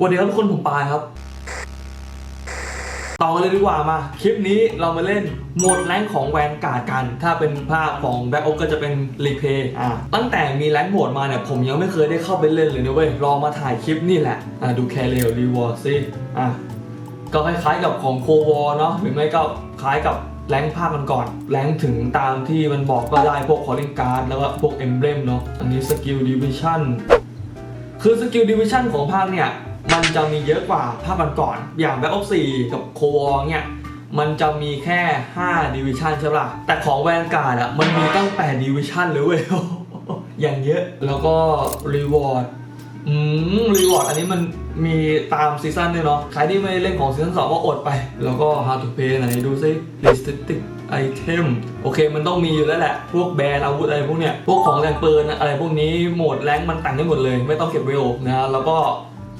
วัสดีครับทุกคนผมปายครับ ต่อกันเลยดีกว่ามา คลิปนี้เรามาเล่นโหมดแรงของแวนการ์ดกัน ถ้าเป็นภาพของแบ็คโอก็จะเป็นรีเพย์อ่าตั้งแต่มีแรงโหมดมาเนี่ย ผมยังไม่เคยได้เข้าไปเล่นเลยนะเว้ยรอมาถ่ายคลิปนี่แหละอ่าดูแคเรลรีวอร์ซิอะก็คล้ายๆกับของโควอเนาะหรือไม่ก็คล้ายกับแรงภาคมันก่อน แรงถึงตามที่มันบอกก็ได้พวกคอลลิงการ์ดแล้วก็พวกเอมเบลมเนาะอันนี้สกิลดิวิชั่นคือสกิลดิวิชั่นของภาคเนี่ย มันจะมีเยอะกว่าภาคก่อนๆอย่าง Back of 4กับโควอเนี่ยมันจะมีแค่ 5 ดิวิชันใช่ปะ่ะ แต่ของแวนการ์ดอะ มันมีตั้ง 8 ดิวิชันเลยเว้ย อย่างเยอะ แล้วก็รีวอร์ด อืม รีวอร์ดอันนี้มันมีตามซีซั่นด้วยเนาะ ใครที่ไม่เล่นของซีซั่น2ก็อดไป แล้วก็ How to Play ไหนดูซิ Restricted Item โอเค มันต้องมีอยู่แล้วแหละ พวกแบรนด์อาวุธอะไรพวกเนี้ย พวกของแรงปืนอะไรพวกนี้ โหมดแรงมันแต่งได้หมดเลย ไม่ต้องเก็บเวลนะ แล้วก็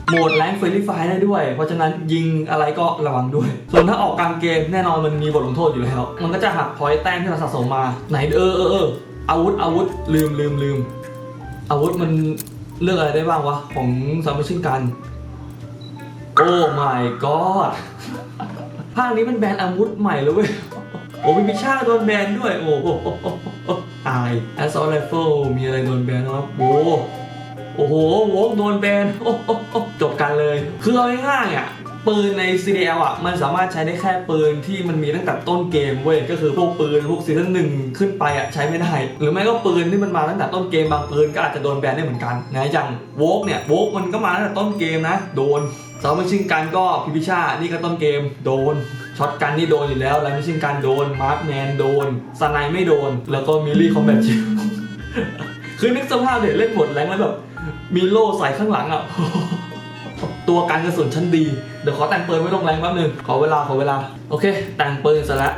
โหมดแรงเฟรนลี่ไฟได้ด้วย เพราะฉะนั้นยิงอะไรก็ระวังด้วย ส่วนถ้าออกกลางเกมแน่นอนมันมีบทลงโทษอยู่แล้ว มันก็จะหักพอยต์แต้มที่เราสะสมมา ไหนเออเออเอออาวุธอาวุธลืมลืมลืมอาวุธมันเลือกอะไรได้บ้างวะ ของซัมเมอร์ชินกัน โอ้ my god ภาคนี้เป็นแบนอาวุธใหม่เลยเว้ย โอ้มีพิชาโดนแบนด้วย โอ้โหตาย Assault Rifle มีอะไรโดนแบนนะครับโอ้โอ้โหวงโดนแบนโอ้ คือเอาง่ายๆอะปืนใน CDL อะมันสามารถใช้ได้แค่ปืนที่มันมีตั้งแต่ต้นเกมเว้ยก็คือพวกปืนพวกซีซั่นหนึ่งขึ้นไปอะใช้ไม่ได้ หรือไม่ก็ปืนที่มันมาตั้งแต่ต้นเกมบางปืนก็อาจจะโดนแบนได้เหมือนกันนะอย่างโวกเนี่ยโวกมันก็มาตั้งแต่ต้นเกมนะ โดนสาวมิชิงกันก็พิพิชานี่ก็ต้นเกมโดนช็อตกันนี่โดนอยู่แล้วแล้วมิชิงกันโดนมาร์คแมนโดนสไนไม่โดน แล้วก็มิลลี่คอมแบทชิลคือนึกสภาพเนี่ยเล่นหมดแรงแล้วแบบมีโล่ใส่ข้างหลังอะ ตัวการกระสุนชั้นดี เดี๋ยวขอแต่งปืนไว้ลงแรงแป๊บนึง ขอเวลาขอเวลา โอเค แต่งปืนเสร็จแล้ว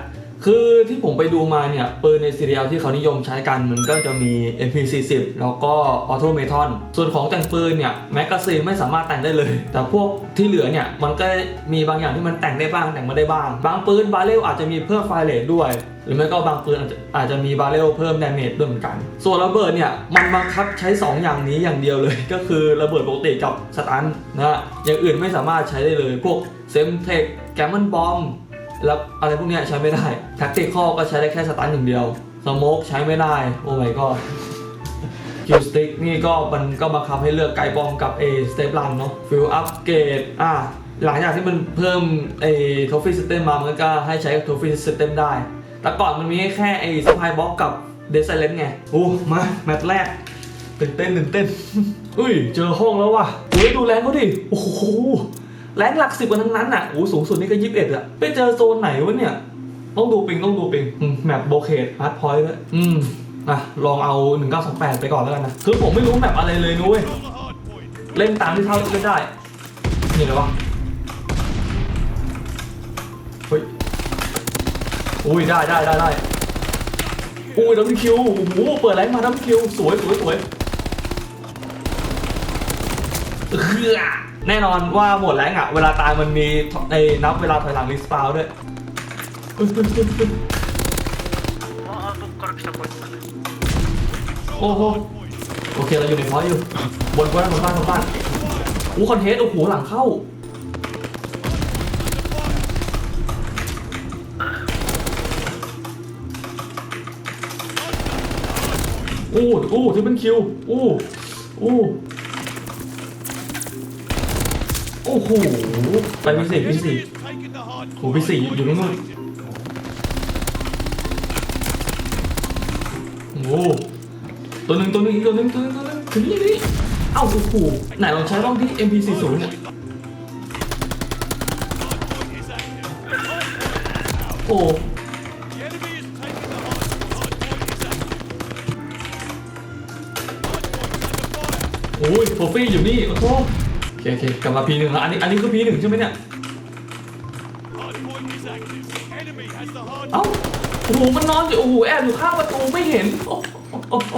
คือที่ผมไปดูมาเนี่ยปืนในซีเรียลที่เขานิยมใช้กันมันก็จะมี MP40 แล้วก็ออโตเมทอนส่วนของแต่งปืนเนี่ยแมกกาซีนไม่สามารถแต่งได้เลย แต่พวกที่เหลือเนี่ยมันก็มีบางอย่างที่มันแต่งได้บ้างแต่งไม่ได้บ้าง บางปืนบาเรลอาจจะมีเพิ่มไฟเลทด้วย หรือไม่ก็บางปืนอาจจะอาจจะมีบาเรลเพิ่มดาเมจด้วยเหมือนกัน ส่วนระเบิดเนี่ยมันบังคับใช้ 2 อย่างนี้อย่างเดียวเลย ก็คือระเบิดปกติกับสตันนะฮะอย่างอื่นไม่สามารถใช้ได้เลย พวกเซมเทคแกมมอนบอม แล้วอะไรพวกเนี้ยใช้ไม่ได้แท็กติคอก็ใช้ได้แค่สตันอย่างเดียวสโมกใช้ไม่ได้ โอ้ my god คิวสติ๊กนี่ก็มันก็บังคับให้เลือกไกบอมกับเอสเตปลันเนาะฟิลอัพเกรดอะหลังจากที่มันเพิ่มไอ้ทอฟฟี่ซิสเต็มมามันก็ให้ใช้ทอฟฟี่ซิสเต็มได้ แต่ก่อนมันมีแค่ไอ้สปายบ็อกกับเดซเลนไงโอ้มาแมตช์แรกตื่นเต้นตื่นเต้น อุ้ย เจอห้องแล้วว่ะเฮ้ยดูแรงเขาดิ โอ้โห แรงหลักสิบกันทั้งนั้นอะโอ้สูงสุดนี่ก็ยี่สิบเอ็ดอะไปเจอโซนไหนวะเนี่ย ต้องดูปิงต้องดูปิงแมปโบเคทฮาร์ดพอยต์ด้วยอืมอะลองเอา 1928 ไปก่อนแล้วกันนะ คือผมไม่รู้แมปอะไรเลยนุ้ย เล่นตามที่เท่าเล่นได้ นี่เลยวะเฮ้ย อุ้ย ได้ได้ได้ได้อุ้ยดับนิคิวโอ้โหเปิดแรงมาดับนิคิว สวยสวยสวย แน่นอนว่าหมดแรงอะ เวลาตายมันมีในนับเวลาถอยหลังรีสปาวด้วยโอ้โหโอเคเราอยู่ในพอยอยู่ บนบนบนบ้านบนบ้านอู้คอนเทสโอ้โหหลังเข้าอู้อู้ที่เป็นคิวอู้อู้ โอ้โห ไปพิเศษพิเศษโอ้พิเศษอยู่ตรงนู้นโอ้โหตัวหนึ่งตัวหนึ่งอีกตัวหนึ่งตัวหนึ่งตัวหนึ่งถึงนี่นี่เอ้าโอ้โหไหนลองใช้บ้างที่ MP40 เนี่ยโอ้โอ้ยโทฟี่อยู่นี่ โอ้โห โอเคกลับมาพีหนึ่งแล้วอันนี้อันนี้คือพีหนึ่งใช่ไหมเนี่ย เอ้าโอ้โหมันนอนอยู่โอ้โหแอบอยู่ข้างประตูไม่เห็นโอ้โหโอ้โห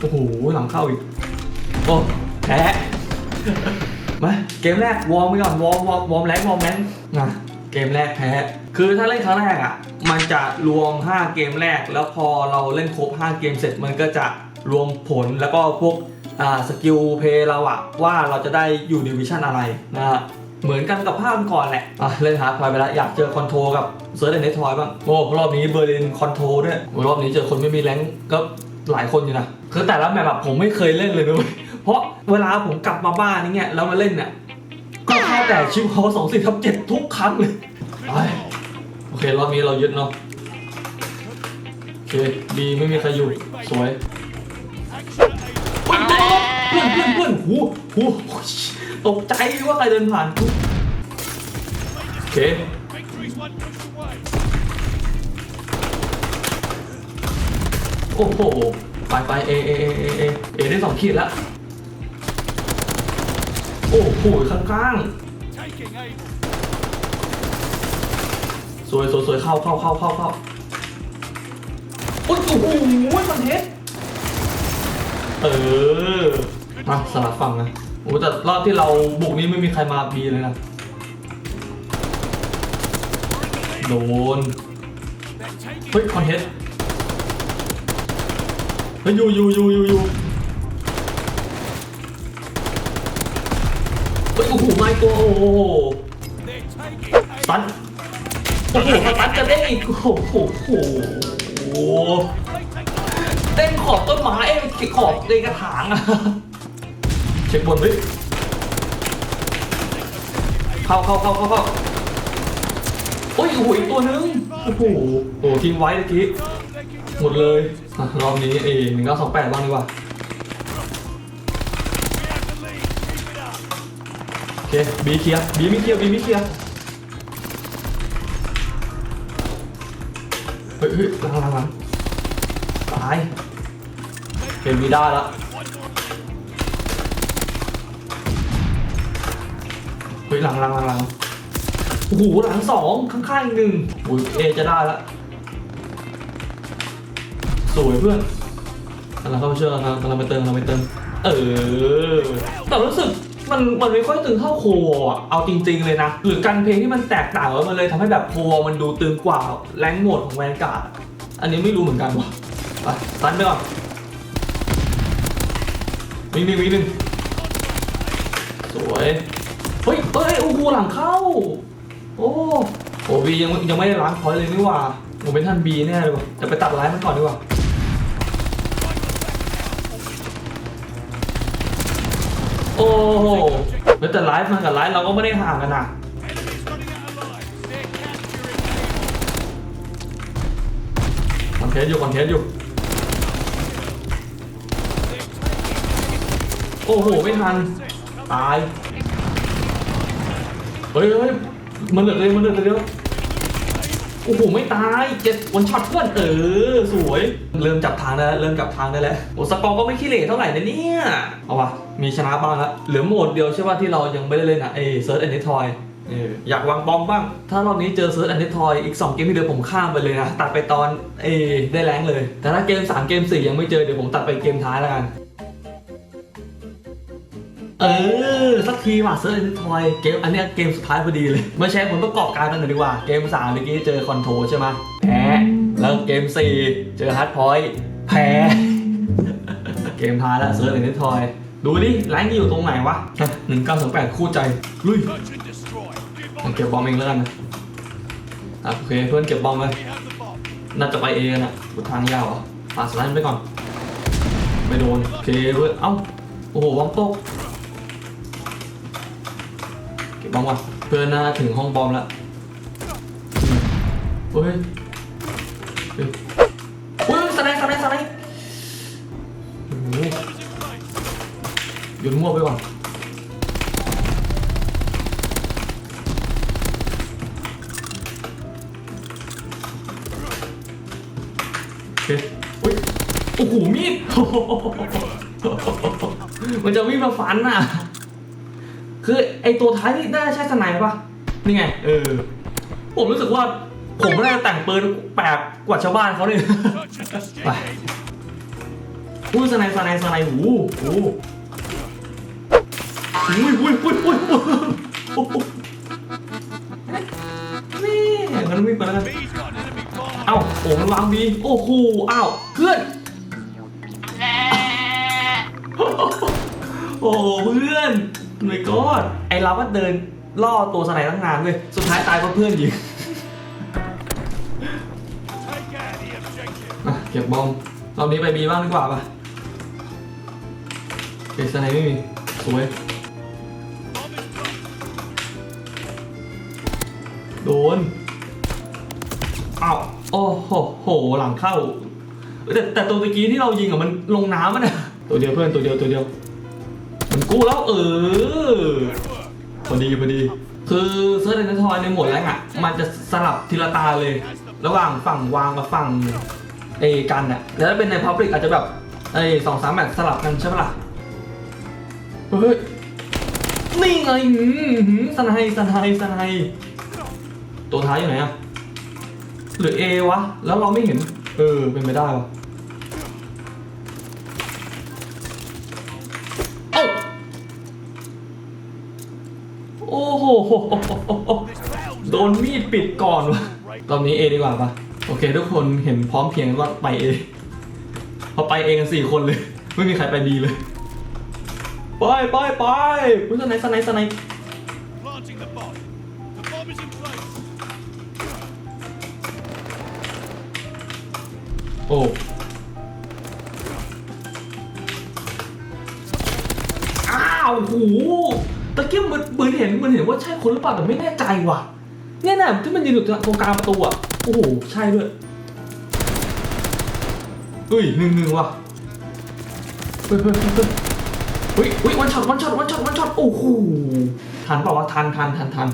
โอ้โหหลังเข้าอีกโอ้แพ้มาเกมแรกวอร์มไปก่อนวอร์มวอร์มวอร์มแรงวอร์มแรงนะเกมแรกแพ้คือถ้าเล่นครั้งแรกอะ มันจะรวม 5 เกมแรก แล้วพอเราเล่นครบ 5 เกมเสร็จมันก็จะรวมผลแล้วก็พวกสกิลเพย์เราอะว่าเราจะได้อยู่ดิวิชั่นอะไรนะฮะเหมือนกันกับภาคก่อนแหละอะเล่นหาพอยไปแล้วอยากเจอคอนโทรกับเซิร์ชเนททอยบ้างโอ้รอบนี้เบอร์ลินคอนโทรด้วยรอบนี้เจอคนไม่มีแรงก็หลายคนอยู่นะคือแต่ละแมปแบบผมไม่เคยเล่นเลยนะเว้ยเพราะเวลาผมกลับมาบ้านนี่เงี้ยแล้วมาเล่นเนี่ยก็เข้าแต่ชิปโฮสองสี่ทับเจ็ดทุกครั้งเลย เครอบนี้เรายึดเนาะโอเคดีไม่มีใครอยู่สวยเฮ้ยเพื่อนเพื่อนเพื่อนหูหูตกใจว่าใครเดินผ่านกูโอเคโอ้โหไปไปเอเอเอเอเอเอได้สองขีดแล้วโอ้โหข้างๆ สวยสวยสวยเข้าเข้าเข้าเข้าเข้าโอ้ยโอ้โหมันเทสเออมาสลับฝั่งนะโอ้แต่รอบที่เราบุกนี้ไม่มีใครมาบีเลยนะโดนเฮ้ยคอนเทสเฮ้ยอยู่อยู่อยู่อยู่อยู่เฮ้ยโอ้โหไม่ตัวโอ้โหตัน โอ้โหมาตันจะได้อีกโอ้โหโอ้โหเต้นขอบต้นไม้เอ้ยขอบในกระถางอะเช็คบนเฮ้ยเข้าเข้าเข้าเข้าเข้าโอ้ยโอ้โหอีกตัวนึงโอ้โหโอ้โหทิ้งไว้เมื่อกี้หมดเลยอะรอบนี้เอหนึ่งเก้าสองแปดบ้างดีกว่าโอเคบีเคลียร์บีไม่เคลียร์บีไม่เคลียร์ ฮ้ยเฮ้ยหลังหลังหลังตายเกมบีได้แล้วเฮ้ยหลังหลังหลังหลังโอ้โหหลังสองข้างๆอีกหนึ่งโอ้ยเอจะได้ล้วสวยเพื่อนกำลังเข้ามาช่วยกำลังกำลังไปเติมกำลังไปเติมเออแต่รู้สึก มันมันไม่ค่อยตึงเท่าโควอะเอาจริง ๆเลยนะ หรือการเพลงที่มันแตกต่างแล้วมันเลยทำให้แบบโควมันดูตึงกว่าแรงโหมดของแวนการ์ดอันนี้ไม่รู้เหมือนกันว่ะไปตันไปก่อนวิ่งหนึ่งวิ่งหนึ่งสวยเฮ้ยเฮ้ยโอ้โหหลังเข้า โอ้โอ้บียังยังไม่ได้ล้างพอยเลยนี่หว่าผมเป็นท่านบีแน่เลยว่ะจะไปตัดไลน์มันก่อนดีกว่า อ้โหแล้วแต่ไลฟ์มันกับไลฟ์เราก็ไม่ได้ห่างกันนะคอนเทนต์อยู่คอนเทนต์อยู่ โอ้โห ไม่ทัน ตาย เฮ้ยเฮ้ยมันเหลือเลยมันเหลือเดียวโอ้โหไม่ตายเจ็ดวันช็อตเพื่อนเออสวย เริ่มจับทางได้แล้วเริ่มจับทางได้แล้วโอ้สกอร์ก็ไม่ขี้เหร่เท่าไหร่นะเนี่ยเอาวะมีชนะบ้างแล้วเหลือโหมดเดียวใช่ป่ะที่เรายังไม่ได้เล่นอะเอเซิร์ชแอนด์ทอยอยากวางบอมบ้าง ถ้ารอบนี้เจอเซิร์ชแอนด์ทอยอีก 2 เกมที่เดียวผมข้ามไปเลยนะ ตัดไปตอนเอได้แรงเลย แต่ถ้าเกม 3 เกม 4 ยังไม่เจอเดี๋ยวผมตัดไปเกมท้ายแล้วกันเออ สักทีว่ะเซิร์ชทอยเกมอันเนี้ยเกมสุดท้ายพอดีเลยมาแชร์ผลประกอบการกันหน่อยดีกว่า เกม3เมื่อกี้เจอคอนโทรใช่ไหมแพ้แล้วเกม4เจอฮาร์ดพอยต์แพ้ เกมท้ายแล้วเซิร์ชเนทอย ดูดิแรงอยู่ตรงไหนวะหนึ่งเก้าสองแปดคู่ใจ ลุยเก็บบอมเองแล้วกันนะอะโอเคเพื่อนเก็บบอมเลยน่าจะไปเองนะบนทางยาวอะปาสไลด์ไปก่อน ไม่โดน โอเคเพื่อนเอ้า โอ้โหบอมตก เก็บบอมก่อนเพื่อนน่าถึงห้องบอมแล้วเฮ้ย โยนมั่วไปก่อนโอเคอุ้ยโอ้โหมีดมันจะวิ่งมาฟันอะ คือไอตัวท้ายนี่น่าใช่สไนป์ปะนี่ไง เออ ผมรู้สึกว่า ผมน่าจะแต่งปืนแปลกกว่าชาวบ้านเขาเนี่ยไปอุ้สไนป์สไนป์สไนป์หูหู อุ้ยอุ้ยอุ้ยอุ้ยอุ้ยนี่งั้นวิ่งไปแล้วกันโอ้มันวางบีโอ้โหอ้าวเพื่อนโอ้เพื่อนไม่กอดไอเราก็เดินล่อตัวสไนตั้งนานเว้ยสุดท้ายตายเพราะเพื่อนยิงอ่เก็บบอมรอบนี้ไปบีบ้างดีกว่าป่ะเก็บสไนไม่มีสวย โดนอ้าวโอ้โหโหหลังเข้า แต่แต่ตัวตะกี้ที่เรายิงอะมันลงน้ำมันอะตัวเดียวเพื่อนตัวเดียวตัวเดียวมันกู้แล้วเออพอดีพอดี คือเซิร์ชเดนทอยในหมดแรกอะ มันจะสลับทีละตาเลย ระหว่างฝั่งวางกับฝั่งเอกันอะแล้วถ้าเป็นในพับลิกอาจจะแบบไอ้สองสามแบบสลับกันใช่ปะล่ะเฮ้ยนี่ไงหืมหืมสไนด์สไนด์สไนด์ ตัวท้ายอยู่ไหนอะหรือเอวะ แล้วเราไม่เห็น เออ เป็นไปได้วะเอ้าโอ้โห โดนมีดปิดก่อนวะรอบนี้เอดีกว่าปะโอเค ทุกคนเห็นพร้อมเพียงกันว่าไปเอพอไปเอกันสี่คนเลย ไม่มีใครไปดีเลย ไปไปไปผู้สไนสไนสไน อ้อ้าวโหตะเกียบมันมือนเห็นมันเห็นว่าใช่คนหรือเปล่าแต่ไม่แน่ใจว่ะเนี่ยนะที่มันยืนอยู่ตรงกลางประตูอะโอ้โหใช่ด้วยอุ้ยหนึ่งหนึ่งว่ะเฮ้ยเฮ้ยเฮ้ยเฮ้ยวันช็อตวันช็อตวันช็อตวันช็อตโอ้โหทันเปล่าวะทันทันทันทัน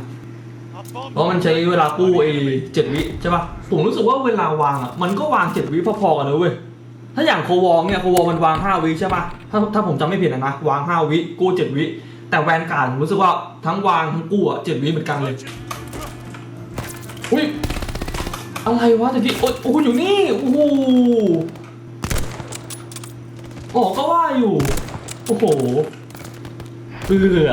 เพราะมันใช้เวลากู้เอเจ็ดวิใช่ป่ะผมรู้สึกว่าเวลาวางอะมันก็วางเจ็ดวิพอๆกันเลยเว้ยถ้าอย่างโควองเนี่ยโควองมันวางห้าวิใช่ป่ะถ้าถ้าผมจำไม่ผิดนะนะวางห้าวิกู้เจ็ดวิ แต่แวนการ์ผมรู้สึกว่าทั้งวางทั้งกู้อะเจ็ดวิเหมือนกันเลยอุ้ยอะไรวะแต่ที่โอ้ยโอ้โหอยู่นี่โอ้โหอ๋อก็ว่าอยู่ โอ้โหเอือ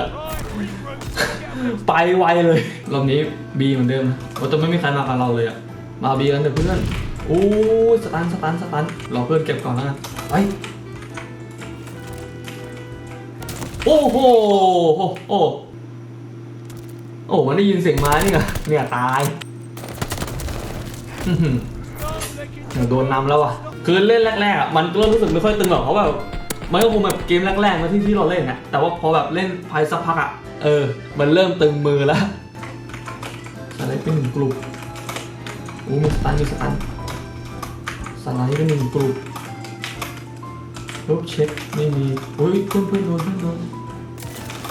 ไปไวเลย รอบนี้บีเหมือนเดิมนะโอ้แต่ไม่มีใครมากับเราเลยอะมาบีกันเถอะเพื่อนโอ้ยสตันสตันสตันรอเพื่อนเก็บก่อนแล้วกันไปโอ้โหโอ้โอ้โอ้มันได้ยินเสียงไม้นี่ไงเนี่ยตายอื้อหือ Start taking โดนนำแล้วอะคือเล่นแรกๆอะมันก็รู้สึกไม่ค่อยตึงหรอกเพราะแบบมันก็คงแบบเกมแรกๆนะที่ที่เราเล่นนะแต่ว่าพอแบบเล่นไปสักพักอะเออ มันเริ่มตึงมือแล้ว ไรเป็นหนึ่งกลุ่มโอ้มีสตันมีสตันสไลด์เป็นหนึ่งกลุ่มลบเช็คไม่มีอุ้ยเพื่อนเพื่อนโดนเพื่อนโดน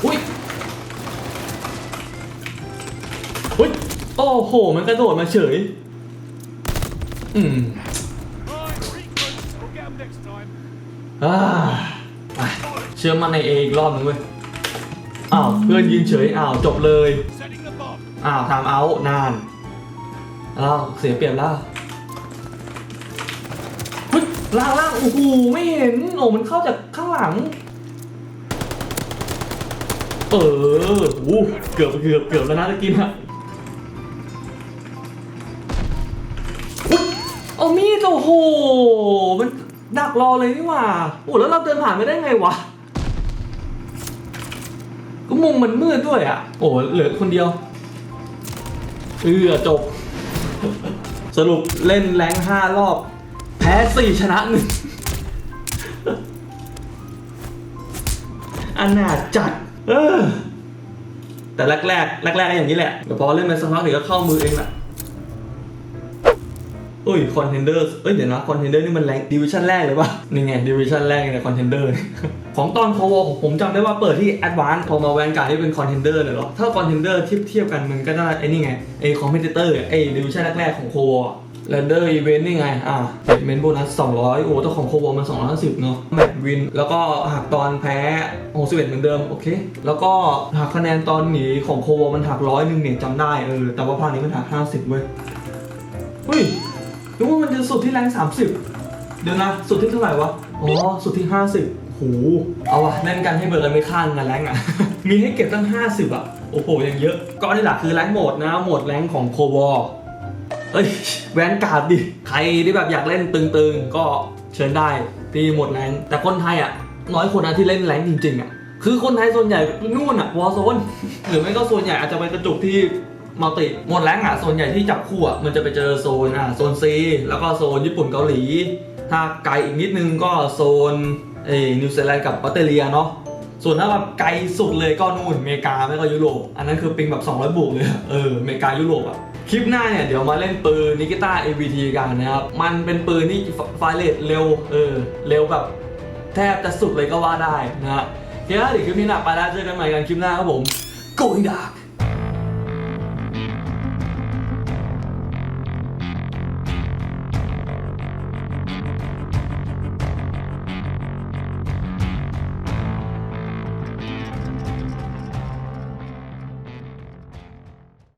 อุ้ยอุ้ยโอ้โห มันกระโดดมาเฉย อืมอ่าเชื่อมันในเออีกรอบหนึงเว้ยอ้าวเพื่อนยืนเฉยอ้าวจบเลย อ้าวทำเอานานอ้าเสียเปรียบแล้วล่างล่างโอ้โหไม่เห็นโอ้มันเข้าจากข้างหลัง เออโอ้โหเกือบเกือบเกือบแล้วนะตะกี้นะอุ๊ยเอามีดโอ้โหมันดักรอเลยนี่หว่าโอ้แล้วเราเดินผ่านไปได้ไงวะก็มุมมันมืดด้วยอะ โอ้เหลือคนเดียว เออจบ สรุปเล่นแรงห้ารอบ แพ้สี่ชนะหนึ่งอันนาจัด เออ แต่แรกแรกแรกแรกก็อย่างนี้แหละแต่พอเล่นไปสักพักเดี๋ยวก็เข้ามือเองแหละเอ้ยคอนเทนเดอร์เอ้ยเดี๋ยวนะคอนเทนเดอร์นี่มันแรงดิวิชั่นแรกเลยปะนี่ไงดิวิชั่นแรกในคอนเทนเดอร์ ของตอนโควผมจำได้ว่าเปิดที่แอดวานซ์พอมาแวนการ์ดที่เป็นคอนเทนเดอร์เลยเหรอ ถ้าคอนเทนเดอร์เทียบเทียบกันมันก็ได้ไอ้นี่ไงไอ้คอมเพติเตอร์ไอ้ดิวิชั่นแรกๆของโควเรนเดอร์อีเวนต์นี่ไง อ่าเก็บเมนโบนัส 200 โอ้แต่ของโควมัน 250 เนอะแมตช์วิน แล้วก็หักตอนแพ้ 61 เหมือนเดิม โอเค แล้วก็หักคะแนนตอนหนีของโควมันหักร้อยหนึ่งเนี่ยจำได้เออ แต่ว่าภาคนี้มันหัก 50 เว้ย เฮ้ยนึกว่ามันจะสุดที่แรง 30 เดี๋ยวนะ สุดที่เท่าไหร่วะ อ๋อ สุดที่ 50 โหเอาวะเล่นกันให้เบิร์กันไม่ข้างกันแรงอะ มีให้เก็บตั้ง 50 อะ โอ้โหยังเยอะ ก็นี่แหละคือแรงโหมดนะโหมดแรงของโควอเอ้ยแวนการ์ดดิ ใครที่แบบอยากเล่นตึงๆ ก็เชิญได้ที่หมดแรงแต่คนไทยอะ น้อยคนนะที่เล่นแรงจริงๆอะคือคนไทยส่วนใหญ่นู่นอะวอร์โซนหรือไม่ก็ส่วนใหญ่อาจจะไปกระจุกที่มัลติหมดแรงอะส่วนใหญ่ที่จับคู่อะมันจะไปเจอโซนอะโซนซีแล้วก็โซนญี่ปุ่นเกาหลี ถ้าไกลอีกนิดนึงก็โซน เอ้นิวซีแลนด์กับออสเตรเลียเนาะส่วนถ้าแบบไกลสุดเลยก็นู่นอเมริกาไม่ก็ยุโรป อันนั้นคือปิงแบบ 200 บวกเลย เอออเมริกายุโรปอะคลิปหน้าเนี่ย เดี๋ยวมาเล่นปืนนิกิต้า AVT กันนะครับ มันเป็นปืนที่ไฟเรทเร็ว เออ เร็วแบบแทบจะสุดเลยก็ว่าได้นะฮะเคครับเดี๋ยวคลิปนี้นะไปแล้วเจอกันใหม่กันคลิปหน้าครับผม Going Dark